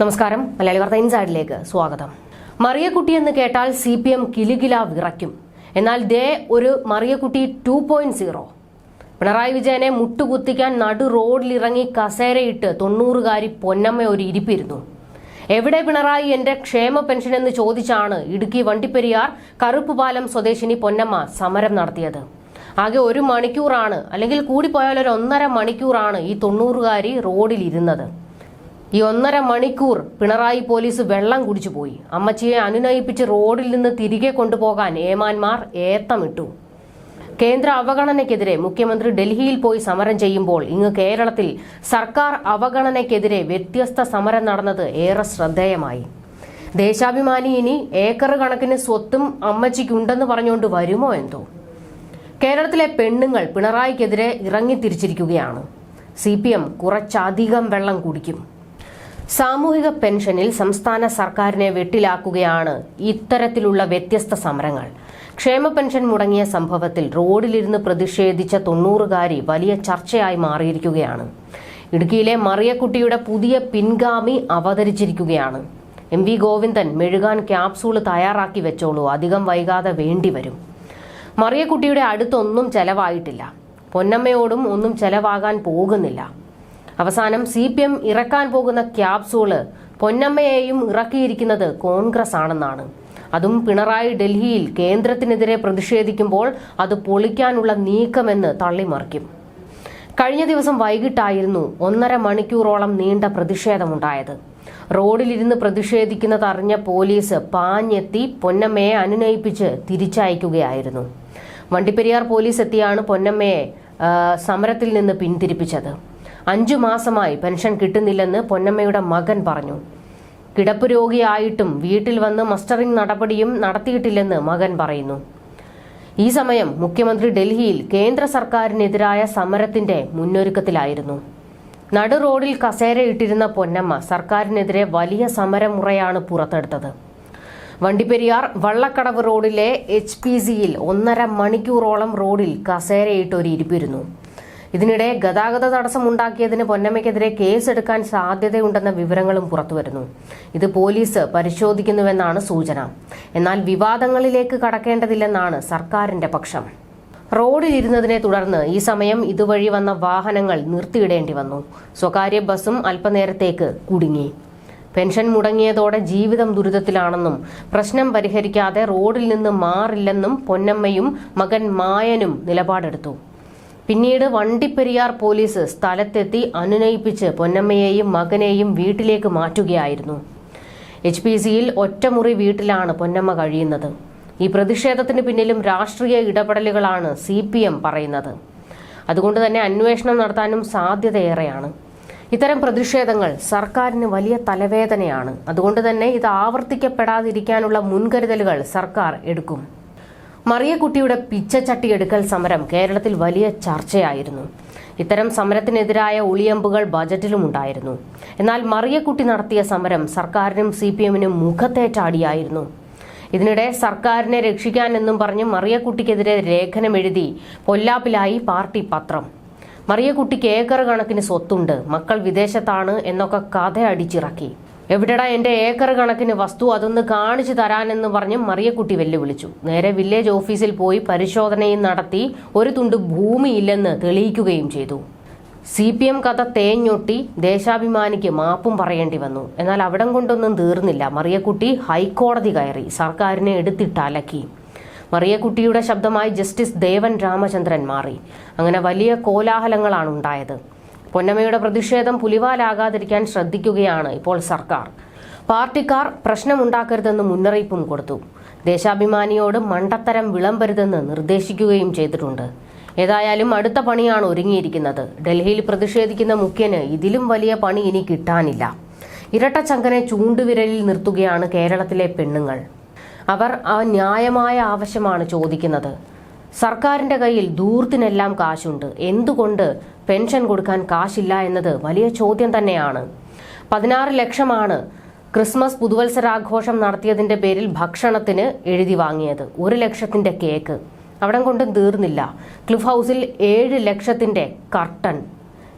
നമസ്കാരം. മലയാളി വാർത്ത ഇൻസൈഡിലേക്ക് സ്വാഗതം. മറിയക്കുട്ടി എന്ന് കേട്ടാൽ സി പി എം കിലുകില വിറയ്ക്കും. എന്നാൽ ദേ ഒരു Mariyakutty two point zero Pinarayi വിജയനെ മുട്ടുകുത്തിക്കാൻ നടു റോഡിലിറങ്ങി കസേരയിട്ട് തൊണ്ണൂറുകാരി പൊന്നമ്മ ഒരു ഇരിപ്പിരുന്നു. എവിടെ പിണറായി എന്റെ ക്ഷേമ പെൻഷൻ എന്ന് ചോദിച്ചാണ് ഇടുക്കി വണ്ടിപ്പെരിയാർ കറുപ്പുപാലം സ്വദേശിനി പൊന്നമ്മ സമരം നടത്തിയത്. ആകെ ഒരു മണിക്കൂറാണ്. അല്ലെങ്കിൽ കൂടിപ്പോയാൽ ഒരു ഒന്നര മണിക്കൂറാണ് ഈ തൊണ്ണൂറുകാരി റോഡിൽ ഇരുന്നത് ഈ ഒന്നര മണിക്കൂർ പിണറായി പോലീസ് വെള്ളം കുടിച്ചു പോയി. അമ്മച്ചിയെ അനുനയിപ്പിച്ച് റോഡിൽ നിന്ന് തിരികെ കൊണ്ടുപോകാൻ ഏമാന്മാർ ഏത്തമിട്ടു. കേന്ദ്ര അവഗണനയ്ക്കെതിരെ മുഖ്യമന്ത്രി ഡൽഹിയിൽ പോയി സമരം ചെയ്യുമ്പോൾ ഇങ്ങ് കേരളത്തിൽ സർക്കാർ അവഗണനയ്ക്കെതിരെ വ്യത്യസ്ത സമരം നടന്നത് ഏറെ ശ്രദ്ധേയമായി. ദേശാഭിമാനി ഇനി ഏക്കർ കണക്കിന് സ്വത്തും അമ്മച്ചിക്കുണ്ടെന്ന് പറഞ്ഞുകൊണ്ട് വരുമോ എന്തോ? കേരളത്തിലെ പെണ്ണുങ്ങൾ പിണറായിക്കെതിരെ ഇറങ്ങിത്തിരിച്ചിരിക്കുകയാണ്. സി പി എം കുറച്ചധികം വെള്ളം കുടിക്കും. സാമൂഹിക പെൻഷനിൽ സംസ്ഥാന സർക്കാരിനെ വെട്ടിലാക്കുകയാണ് ഇത്തരത്തിലുള്ള വ്യത്യസ്ത സമരങ്ങൾ. ക്ഷേമ പെൻഷൻ മുടങ്ങിയ സംഭവത്തിൽ റോഡിലിരുന്ന് പ്രതിഷേധിച്ച തൊണ്ണൂറുകാരി വലിയ ചർച്ചയായി മാറിയിരിക്കുകയാണ്. ഇടുക്കിയിലെ മറിയക്കുട്ടിയുടെ പുതിയ പിൻഗാമി അവതരിച്ചിരിക്കുകയാണ്. എം വി ഗോവിന്ദൻ മെഴുകാൻ ക്യാപ്സൂൾ തയ്യാറാക്കി വെച്ചോളൂ അധികം വൈകാതെ വേണ്ടിവരും മറിയക്കുട്ടിയുടെ അടുത്തൊന്നും ചെലവായിട്ടില്ല. പൊന്നമ്മയോടും ഒന്നും ചെലവാകാൻ പോകുന്നില്ല. അവസാനം സി പി എം ഇറക്കാൻ പോകുന്ന ക്യാപ്സൂൾ പൊന്നമ്മയെയും ഇറക്കിയിരിക്കുന്നത് കോൺഗ്രസ് ആണെന്നാണ് അതും പിണറായി ഡൽഹിയിൽ കേന്ദ്രത്തിനെതിരെ പ്രതിഷേധിക്കുമ്പോൾ അത് പൊളിക്കാനുള്ള നീക്കമെന്ന് തള്ളിമറിക്കും. കഴിഞ്ഞ ദിവസം വൈകിട്ടായിരുന്നു ഒന്നര മണിക്കൂറോളം നീണ്ട പ്രതിഷേധമുണ്ടായത്. റോഡിലിരുന്ന് പ്രതിഷേധിക്കുന്നത് അറിഞ്ഞ പോലീസ് പാഞ്ഞെത്തി പൊന്നമ്മയെ അനുനയിപ്പിച്ച് തിരിച്ചയക്കുകയായിരുന്നു. വണ്ടിപ്പെരിയാർ പോലീസ് എത്തിയാണ് പൊന്നമ്മയെ സമരത്തിൽ നിന്ന് പിന്തിരിപ്പിച്ചത്. അഞ്ചു മാസമായി പെൻഷൻ കിട്ടുന്നില്ലെന്ന് പൊന്നമ്മയുടെ മകൻ പറഞ്ഞു. കിടപ്പ് രോഗിയായിട്ടും വീട്ടിൽ വന്ന് മസ്റ്ററിംഗ് നടപടിയും നടത്തിയിട്ടില്ലെന്ന് മകൻ പറയുന്നു. ഈ സമയം മുഖ്യമന്ത്രി ഡൽഹിയിൽ കേന്ദ്ര സർക്കാരിനെതിരായ സമരത്തിന്റെ മുന്നൊരുക്കത്തിലായിരുന്നു. നടു റോഡിൽ കസേരയിട്ടിരുന്ന പൊന്നമ്മ സർക്കാരിനെതിരെ വലിയ സമരമുറയാണ് പുറത്തെടുത്തത്. വണ്ടിപ്പെരിയാർ വള്ളക്കടവ് റോഡിലെ എച്ച് പി സിയിൽ ഒന്നര മണിക്കൂറോളം റോഡിൽ കസേരയിട്ട് ഒരു ഇരിപ്പിരുന്നു. ഇതിനിടെ ഗതാഗത തടസ്സം ഉണ്ടാക്കിയതിന് പൊന്നമ്മയ്ക്കെതിരെ കേസെടുക്കാൻ സാധ്യതയുണ്ടെന്ന വിവരങ്ങളും പുറത്തുവരുന്നു. ഇത് പോലീസ് പരിശോധിക്കുന്നുവെന്നാണ് സൂചന. എന്നാൽ വിവാദങ്ങളിലേക്ക് കടക്കേണ്ടതില്ലെന്നാണ് സർക്കാരിന്റെ പക്ഷം. റോഡിലിരുന്നതിനെ തുടർന്ന് ഈ സമയം ഇതുവഴി വന്ന വാഹനങ്ങൾ നിർത്തിയിടേണ്ടി വന്നു. സ്വകാര്യ ബസ്സും അല്പനേരത്തേക്ക് കുടുങ്ങി. പെൻഷൻ മുടങ്ങിയതോടെ ജീവിതം ദുരിതത്തിലാണെന്നും പ്രശ്നം പരിഹരിക്കാതെ റോഡിൽ നിന്ന് മാറില്ലെന്നും പൊന്നമ്മയും മകൻ മായനും നിലപാടെടുത്തു. പിന്നീട് വണ്ടിപ്പെരിയാർ പോലീസ് സ്ഥലത്തെത്തി അനുനയിപ്പിച്ച് പൊന്നമ്മയെയും മകനെയും വീട്ടിലേക്ക് മാറ്റുകയായിരുന്നു. എച്ച് പി സിയിൽ ഒറ്റമുറി വീട്ടിലാണ് പൊന്നമ്മ കഴിയുന്നത്. ഈ പ്രതിഷേധത്തിന് പിന്നിലും രാഷ്ട്രീയ ഇടപെടലുകളാണ് സി പി എം പറയുന്നത്. അതുകൊണ്ട് തന്നെ അന്വേഷണം നടത്താനും സാധ്യതയേറെയാണ്. ഇത്തരം പ്രതിഷേധങ്ങൾ സർക്കാരിന് വലിയ തലവേദനയാണ്. അതുകൊണ്ട് തന്നെ ഇത് ആവർത്തിക്കപ്പെടാതിരിക്കാനുള്ള മുൻകരുതലുകൾ സർക്കാർ എടുക്കും. മറിയക്കുട്ടിയുടെ പിച്ചച്ചട്ടി എടുക്കൽ സമരം കേരളത്തിൽ വലിയ ചർച്ചയായിരുന്നു. ഇത്തരം സമരത്തിനെതിരായ ഒളിയമ്പുകൾ ബജറ്റിലുമുണ്ടായിരുന്നു എന്നാൽ മറിയക്കുട്ടി നടത്തിയ സമരം സർക്കാരിനും സി പി എമ്മിനും മുഖത്തേറ്റാടിയായിരുന്നു. ഇതിനിടെ സർക്കാരിനെ രക്ഷിക്കാൻ എന്നും പറഞ്ഞ് മറിയക്കുട്ടിക്കെതിരെ ലേഖനമെഴുതി പൊല്ലാപ്പിലായി പാർട്ടി പത്രം. മറിയക്കുട്ടിക്ക് ഏക്കർ കണക്കിന് സ്വത്തുണ്ട് മക്കൾ വിദേശത്താണ് എന്നൊക്കെ കഥ അടിച്ചിറക്കി എവിടെടാ എന്റെ ഏക്കർ കണക്കിന് വസ്തു അതൊന്ന് കാണിച്ചു തരാനെന്ന് പറഞ്ഞ് മറിയക്കുട്ടി വെല്ലുവിളിച്ചു. നേരെ വില്ലേജ് ഓഫീസിൽ പോയി പരിശോധനയും നടത്തി ഒരു തുണ്ട് ഭൂമിയില്ലെന്ന് തെളിയിക്കുകയും ചെയ്തു. സി പി എം കഥ തേഞ്ഞൊട്ടി ദേശാഭിമാനിക്ക് മാപ്പും പറയേണ്ടി വന്നു. എന്നാൽ അവിടം കൊണ്ടൊന്നും തീർന്നില്ല. മറിയക്കുട്ടി ഹൈക്കോടതി കയറി. സർക്കാരിനെ എടുത്തിട്ട് അലക്കി. മറിയക്കുട്ടിയുടെ ശബ്ദമായി ജസ്റ്റിസ് ദേവൻ രാമചന്ദ്രൻ മാറി. അങ്ങനെ വലിയ കോലാഹലങ്ങളാണ് ഉണ്ടായത് പൊന്നമ്മയുടെ പ്രതിഷേധം പുലിവാലാകാതിരിക്കാൻ ശ്രദ്ധിക്കുകയാണ് ഇപ്പോൾ സർക്കാർ. പാർട്ടിക്കാർ പ്രശ്നമുണ്ടാക്കരുതെന്ന് മുന്നറിയിപ്പും കൊടുത്തു. ദേശാഭിമാനിയോട് മണ്ടത്തരം വിളമ്പരുതെന്ന് നിർദ്ദേശിക്കുകയും ചെയ്തിട്ടുണ്ട്. ഏതായാലും അടുത്ത പണിയാണ് ഒരുങ്ങിയിരിക്കുന്നത്. ഡൽഹിയിൽ പ്രതിഷേധിക്കുന്ന മുഖ്യന് ഇതിലും വലിയ പണി ഇനി കിട്ടാനില്ല. ഇരട്ടച്ചങ്കനെ ചൂണ്ടുവിരലിൽ നിർത്തുകയാണ് കേരളത്തിലെ പെണ്ണുങ്ങൾ. അവർ ആ ന്യായമായ ആവശ്യമാണ് ചോദിക്കുന്നത്. സർക്കാരിന്റെ കയ്യിൽ ദൂർത്തിനെല്ലാം കാശുണ്ട്. എന്തുകൊണ്ട് പെൻഷൻ കൊടുക്കാൻ കാശില്ല എന്നത് വലിയ ചോദ്യം തന്നെയാണ്. പതിനാറ് ലക്ഷമാണ് ക്രിസ്മസ് പുതുവത്സരാഘോഷം നടത്തിയതിന്റെ പേരിൽ ഭക്ഷണത്തിന് എഴുതി വാങ്ങിയത്. ഒരു ലക്ഷത്തിന്റെ കേക്ക്. അവിടം കൊണ്ടും തീർന്നില്ല. ക്ലിഫ് ഹൗസിൽ ഏഴ് ലക്ഷത്തിന്റെ കർട്ടൻ.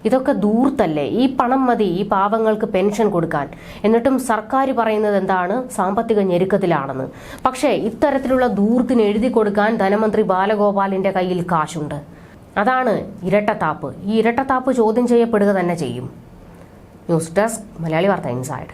ഇതൊക്കെ ദൂർത്തല്ലേ? ഈ പണം മതി ഈ പാവങ്ങൾക്ക് പെൻഷൻ കൊടുക്കാൻ. എന്നിട്ടും സർക്കാർ പറയുന്നത് എന്താണ്? സാമ്പത്തിക ഞെരുക്കത്തിലാണെന്ന്. പക്ഷേ ഇത്തരത്തിലുള്ള ദൂർത്തിന് എഴുതി കൊടുക്കാൻ ധനമന്ത്രി ബാലഗോപാലിന്റെ കയ്യിൽ കാശുണ്ട്. അതാണ് ഇരട്ടത്താപ്പ്. ഈ ഇരട്ടത്താപ്പ് ചോദ്യം ചെയ്യപ്പെടുക തന്നെ ചെയ്യും. ന്യൂസ് ഡെസ്ക് മലയാളി വാർത്ത ഇൻസൈഡ്.